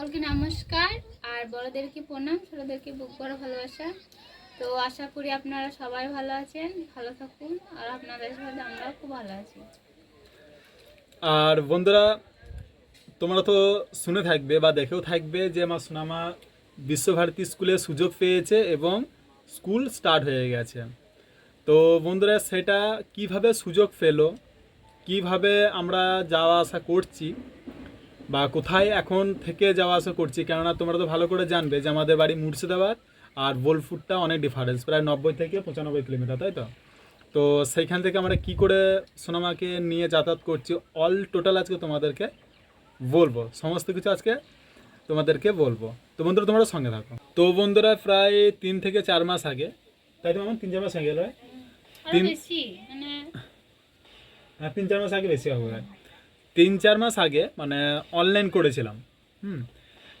সকলকে নমস্কার। আর বড়দেরকে প্রণাম, ছোটদেরকে বুক করে ভালোবাসা। তো আশা করি আপনারা সবাই ভালো আছেন, ভালো থাকুন, আর আপনাদের সাথে আমরাও খুব ভালো আছি। আর বন্ধুরা, তোমরা তো শুনে থাকবে বা দেখেও থাকবে যে আমার সোনামা বিশ্বভারতী স্কুলে সুযোগ পেয়েছে এবং স্কুল স্টার্ট হয়ে গেছে। তো বন্ধুরা, সেটা কীভাবে সুযোগ পেল, কীভাবে আমরা যাওয়া আসা করছি বা কোথায় এখন থেকে যাওয়া আসা করছি কেননা তোমরা তো ভালো করে জানবে যে আমাদের বাড়ি মুর্শিদাবাদ আর বোলপুরটা অনেক ডিফারেন্স প্রায় নব্বই থেকে পঁচানব্বই কিলোমিটার তাই তো? তো সেইখান থেকে আমরা কি করে সোনামাকে নিয়ে যাতায়াত করছি অল টোটাল আজকে তোমাদেরকে বলব সমস্ত কিছু আজকে তোমাদেরকে বলব। তো বন্ধুরা তোমরা সঙ্গে থাকো। তো বন্ধুরা প্রায় তিন থেকে চার মাস আগে তাই তো আমার তিন চার মাস আগে তিন- মানে হ্যাঁ তিন চার মাস আগে বেশি হবে। তিন চার মাস আগে মানে অনলাইন করেছিলাম। হুম?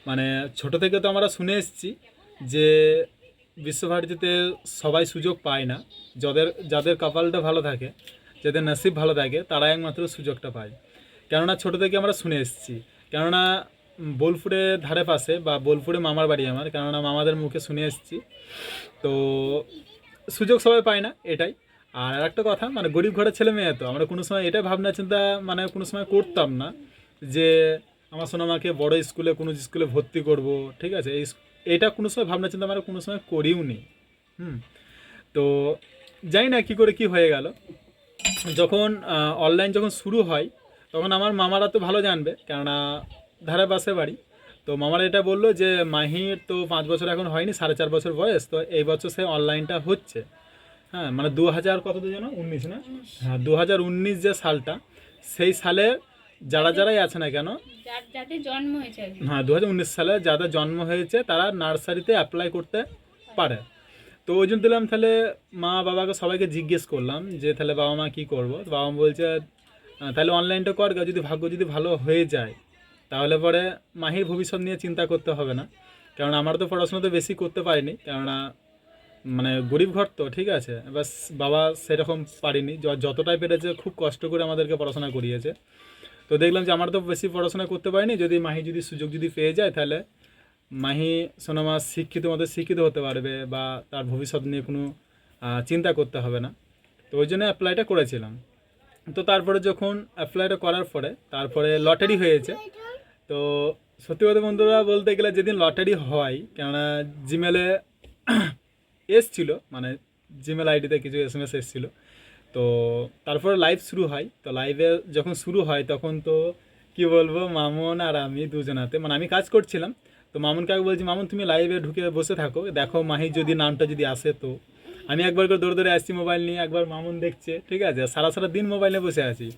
মানে ছোট থেকে তো আমরা শুনে এসেছি যে বিশ্বভারতীতে সবাই সুযোগ পায় না। যাদের যাদের কপালটা ভালো থাকে, যাদের নসিব ভালো থাকে, তারা একমাত্র সুযোগটা পায়। কেননা ছোট থেকে আমরা শুনে এসেছি। কেননা বোলপুরে ধারে পাশে বা বোলপুরে মামার বাড়ি আমার, কেননা মামাদের মুখে শুনে এসেছি। তো সুযোগ সবাই পায় না, এটাই। আর একটা কথা মানে গরিব ঘরের ছেলে মেয়ে তো, আমরা কোনো সময় এটা ভাবনা চিন্তা মানে কোনো সময় করতাম না যে আমার সোনামাকে বড় স্কুলে, কোনো স্কুলে ভর্তি করব, ঠিক আছে? এই এটা কোনো সময় ভাবনা চিন্তা আমরা কোনো সময় করিও নি। হুম? তো জানি না কী করে কি হয়ে গেল। যখন অনলাইন যখন শুরু হয়, তখন আমার মামারা তো ভালো জানবে, কেননা ধারে পাশে বাড়ি। তো মামারা এটা বলল যে, মাহির তো পাঁচ বছর এখন হয়নি, সাড়ে চার বছর বয়স, তো এই বছর সে অনলাইনটা হচ্ছে। হ্যাঁ মানে দু হাজার কত যেন? উনিশ না? হ্যাঁ দু হাজার উনিশ যে সালটা সেই সালে যারা যারাই আছে না কেন? জন্ম হয়েছে হ্যাঁ দু হাজার উনিশ সালে যাদের জন্ম হয়েছে তারা নার্সারিতে অ্যাপ্লাই করতে পারে। তো ওই জন্য দিলাম তাহলে মা বাবাকে সবাইকে জিজ্ঞেস করলাম যে তাহলে বাবা মা কী করব? বাবা মা বলছে তাহলে অনলাইনটা কর গা, যদি ভাগ্য যদি ভালো হয়ে যায় তাহলে পরে মাহির ভবিষ্যৎ নিয়ে চিন্তা করতে হবে না। কারণ আমার তো পড়াশোনা তো বেশি করতে পারিনি কেননা মানে গরিব ঘর তো, ঠিক আছে? এবার বাবা সেরকম পারিনি। যতটাই পেরেছে খুব কষ্ট করে আমাদেরকে পড়াশোনা করিয়েছে। তো দেখলাম যে, আমার তো বেশি পড়াশোনা করতে পারিনি। যদি মাহি যদি সুযোগ যদি পেয়ে যায়, তাহলে মাহি সোনামা শিক্ষিত মতো শিক্ষিত হতে পারবে বা তার ভবিষ্যৎ নিয়ে কোনো চিন্তা করতে হবে না। তো ওই জন্য অ্যাপ্লাইটা করেছিলাম। তো তারপরে যখন অ্যাপ্লাইটা করার পরে, তারপরে লটারি হয়েছে। তো সত্যি কথা বন্ধুরা বলতে গেলে যেদিন লটারি হয়, কেননা জিমেলে এসছিল মানে জিমেল আইডিতে কিছু এস এম এস এসছিলো। তো তারপরে লাইভ শুরু হয়। তো লাইভে যখন শুরু হয়, তখন তো কি বলব, মামুন আর আমি দুজনাতে মানে আমি কাজ করছিলাম। তো মামুন কাকে বলছি, মামুন, তুমি লাইভে ঢুকে বসে থাকো। দেখো মাহি যদি নামটা যদি আসে তো। আমি একবার করে দৌড়ে দৌড়ে আসছি মোবাইল নিয়ে, একবার মামুন দেখছে, ঠিক আছে? সারা সারা দিন মোবাইলে বসে আছি।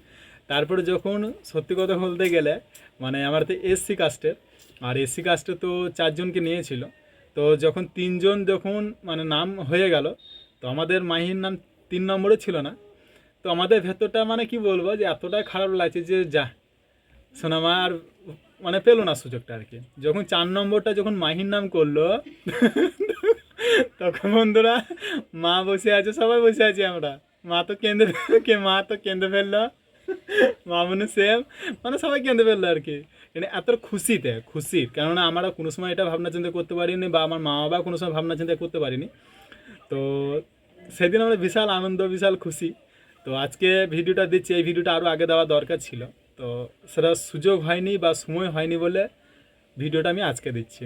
তারপরে যখন সত্যি কথা বলতে গেলে মানে আমার তো এসসি কাস্টের আর এসসি কাস্টে তো চারজনকে নিয়েছিল। তো যখন তিনজন যখন মানে নাম হয়ে গেল, তো আমাদের মাহির নাম তিন নম্বরে ছিল না। তো আমাদের ভেতরটা মানে কি বলব যে এতটাই খারাপ লাগছে যে যা, সোনামা আর মানে পেল না সুযোগটা আর কি। যখন চার নম্বরটা যখন মাহির নাম করল, তখন বন্ধুরা মা বসে আছে, সবাই বসে আছি আমরা। মা তো কেঁদে কে মা তো কেঁদে ফেলল। মামুনু সেম মানে সবাই কেঁদে ফেলল আর কি। মানে এত খুশিতে, খুশির। কেননা আমরা কোনো সময় এটা ভাবনা চিন্তা করতে পারিনি বা আমার মা বাবা কোনো সময় ভাবনা চিন্তা করতে পারিনি। তো সেদিন আমরা বিশাল আনন্দ, বিশাল খুশি। তো আজকে ভিডিওটা দিচ্ছি, এই ভিডিওটা আরও আগে দেওয়া দরকার ছিল। তো সেটা সুযোগ হয়নি বা সময় হয়নি বলে ভিডিওটা আমি আজকে দিচ্ছি।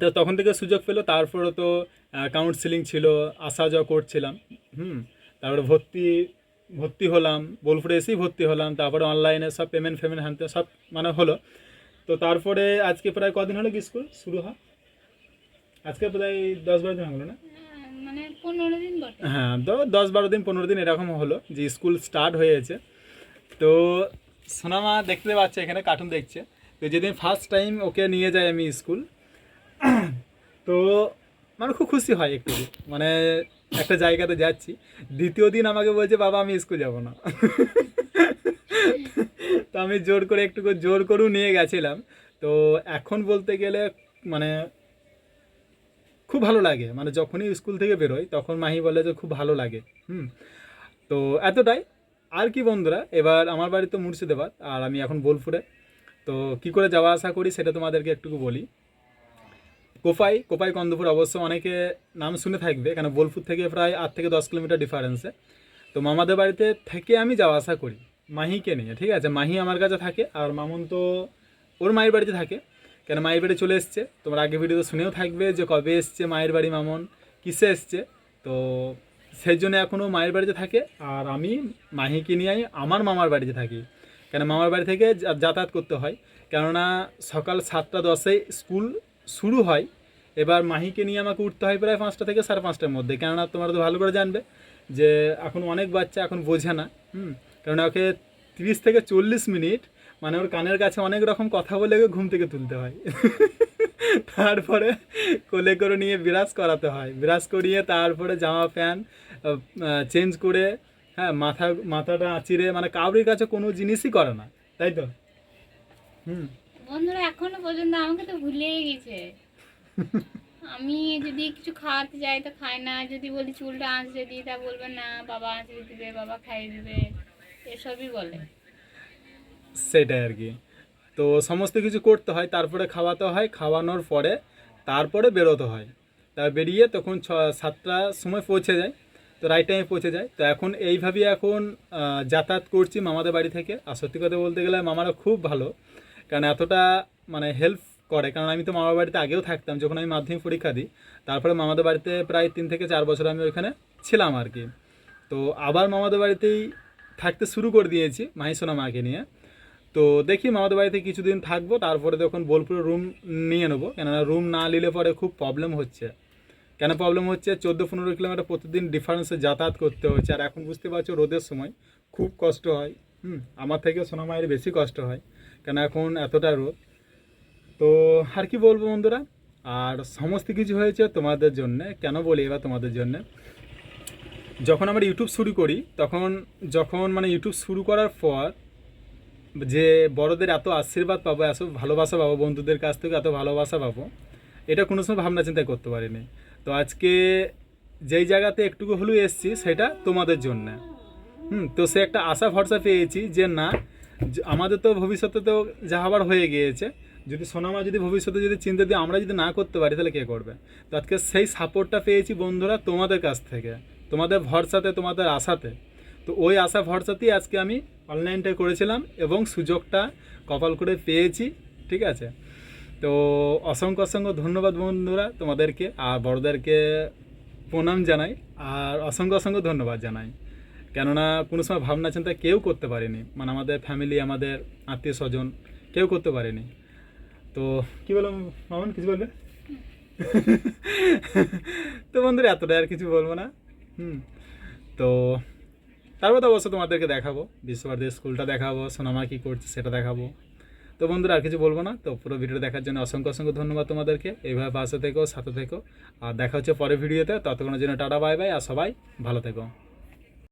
তো তখন থেকে সুযোগ পেল তারপরে তো কাউন্সিলিং ছিল আসা যাওয়া করছিলাম। হুম, তারপরে ভর্তি ভর্তি হলাম বোলপুরে এসেই ভর্তি হলাম তারপরে অনলাইনে সব পেমেন্ট ফেমেন্ট হানতে সব মানে হলো। তো তারপরে আজকে প্রায় কদিন হলো কি স্কুল শুরু হয়? আজকে প্রায় দশ বারো দিন হলো না? হ্যাঁ, মানে হ্যাঁ তো দশ বারো দিন পনেরো দিন এরকম হলো যে স্কুল স্টার্ট হয়েছে। তো সোনামা দেখতে পাচ্ছে এখানে কার্টুন দেখছে। তো যেদিন ফার্স্ট টাইম ওকে নিয়ে যাই আমি স্কুল তো মানে খুব খুশি হয় একটু। মানে একটা জায়গাতে যাচ্ছি, দ্বিতীয় দিন আমাকে বলছে, বাবা, আমি স্কুল যাব না। তো আমি জোর করে একটু জোর করেও নিয়ে গেছিলাম। তো এখন বলতে গেলে মানে খুব ভালো লাগে। মানে যখনই স্কুল থেকে বেরোই, তখন মাহি বলে যে, খুব ভালো লাগে। হুম। তো এতটাই। আর কি বন্ধুরা, এবার আমার বাড়ি তো মুর্শিদাবাদ, আর আমি এখন বোলপুরে। তো কি করে যাওয়া আসা করি, সেটা তোমাদেরকে একটুকু বলি। কোপাই কোপাই কন্দপুর অবশ্য অনেকে নাম শুনে থাকবে, কেন বোলপুর থেকে প্রায় আট থেকে দশ কিলোমিটার ডিফারেন্সে তো মামাদের বাড়িতে থেকে আমি যাওয়া আসা করি, মাহিকে নিয়ে, ঠিক আছে? মাহি আমার কাছে থাকে আর মামুন তো ওর মায়ের বাড়িতে থাকে। কেন মায়ের বাড়ি চলে এসছে, তোমরা আগে ভিডিওতে শুনেও থাকবে যে কবে এসছে মায়ের বাড়ি মামুন, কিসে এসছে। তো সেই জন্য এখনও মায়ের বাড়িতে থাকে আর আমি মাহিকে নিয়ে আমার মামার বাড়িতে থাকি। কেন মামার বাড়ি থেকে যাতায়াত করতে হয়। কেননা সকাল সাতটা দশে স্কুল শুরু হয় এবার মাহিকে নিয়ে আমাকে উঠতে হয় প্রায় পাঁচটা থেকে সাড়ে পাঁচটার মধ্যে। কেননা তোমরা তো ভালো করে জানবে যে এখন অনেক বাচ্চা এখন বোঝে না, হুম? কেননা ওকে তিরিশ থেকে চল্লিশ মিনিট মানে ওর কানের কাছে অনেক রকম কথা বলে ওকে ঘুম থেকে তুলতে হয়। তারপরে কোলে করে নিয়ে বিরাজ করাতে হয়। বিরাজ করিয়ে তারপরে জামা প্যান্ট চেঞ্জ করে হ্যাঁ মাথা, মাথাটা আঁচিড়ে মানে কাউরির কাছে কোনো জিনিসই করে না। তাই তো? হুম। বন্ধুরা, এখনও পর্যন্ত আমাকে তো ভুলেই গেছে। আমি যদি কিছু খাওয়াতে যাই তো খাই না। যদি বলি চুলটা আঁচড়ে দিই, তা বলবে না, বাবা আঁচড়ে দিবে, বাবা খাইয়ে দিবে, এসবই বলে। সেটাই আর কি। তো সমস্ত কিছু করতে হয়, তারপরে খাওয়াতে হয়, খাওয়ানোর পরে তারপরে বেরোতে হয়। তা বেরিয়ে তখন ছ সাতটার সময় পৌঁছে যায়, তো রাইট টাইমে পৌঁছে যায়। তো এখন এইভাবেই এখন যাতায়াত করছি মামাদের বাড়ি থেকে। আর সত্যি কথা বলতে গেলে মামারা খুব ভালো। কারণ এতটা মানে হেল্প করে। কারণ আমি তো মামার বাড়িতে আগেও থাকতাম, যখন আমি মাধ্যমিক পরীক্ষা দিই, তারপরে মামাদের বাড়িতে প্রায় তিন থেকে চার বছর আমি ওইখানে ছিলাম আর কি। তো আবার মামাদের বাড়িতেই থাকতে শুরু করে দিয়েছি, মাহিসোনা মাকে নিয়ে। তো দেখি মামাদের বাড়িতে কিছুদিন থাকব, তারপরে তখন বোলপুরে রুম নিয়ে নেব। কেননা রুম না নিলে পরে খুব প্রবলেম হচ্ছে। কেন প্রবলেম হচ্ছে? চোদ্দ পনেরো কিলোমিটার প্রতিদিন ডিফারেন্সে যাতায়াত করতে হচ্ছে। আর এখন বুঝতে পারছ, রোদের সময় খুব কষ্ট হয়। হুম, আমার থেকেও সোনামায়ের বেশি কষ্ট হয়। কেন এখন এতটা রোদ। তো আর কি বলব বন্ধুরা? আর সমস্ত কিছু হয়েছে তোমাদের জন্য। কেন বলি এবার তোমাদের জন্য? যখন আমরা ইউটিউব শুরু করি, তখন যখন মানে ইউটিউব শুরু করার পর যে বড়দের এত আশীর্বাদ পাবো, এত ভালোবাসা পাবো, বন্ধুদের কাছ থেকে এত ভালোবাসা পাবো, এটা কোনো সময় ভাবনা চিন্তা করতে পারিনি। তো আজকে যেই জায়গাতে একটুকু হলেও এসছি, সেটা তোমাদের জন্য। হুম, তো সে একটা আশা ভরসা পেয়েছি যে না, আমাদের তো ভবিষ্যতে তো যা হবার হয়ে গিয়েছে যদি সোনামা যদি ভবিষ্যতে যদি চিন্তা দিয়ে আমরা যদি না করতে পারি, তাহলে কে করবে? তো আজকে সেই সাপোর্টটা পেয়েছি বন্ধুরা তোমাদের কাছ থেকে, তোমাদের ভরসাতে, তোমাদের আশাতে। তো ওই আশা, ভরসাতেই আজকে আমি অনলাইনটা করেছিলাম এবং সুযোগটা কপাল করে পেয়েছি, ঠিক আছে? তো অসংখ্য অসংখ্য ধন্যবাদ বন্ধুরা তোমাদেরকে আর বড়দেরকে প্রণাম জানাই, আর অসংখ্য অসংখ্য ধন্যবাদ জানাই। কেননা কোনো সময় ভাবনা চিন্তা কেউ করতে পারেনি। মানে আমাদের ফ্যামিলি আমাদের আত্মীয় স্বজন কেউ করতে পারেনি। তো কি বললাম মামন, কিছু বলবে? তো বন্ধুরা এতটাই আর কিছু বলব না। হুম। তো তারপর তো অবশ্য তোমাদেরকে দেখাবো, বিশ্বভারতী স্কুলটা দেখাবো, সোনামা কী করছে সেটা দেখাবো। তো বন্ধুরা, আর কিছু বলব না। তো পুরো ভিডিও দেখার জন্য অসংখ্য অসংখ্য ধন্যবাদ তোমাদেরকে। এইভাবে পাশে থেকো, সাথে থেকো। আর দেখা হচ্ছে পরের ভিডিওতে। ততক্ষণের জন্য টাটা, বাই বাই। আর সবাই ভালো থেকো।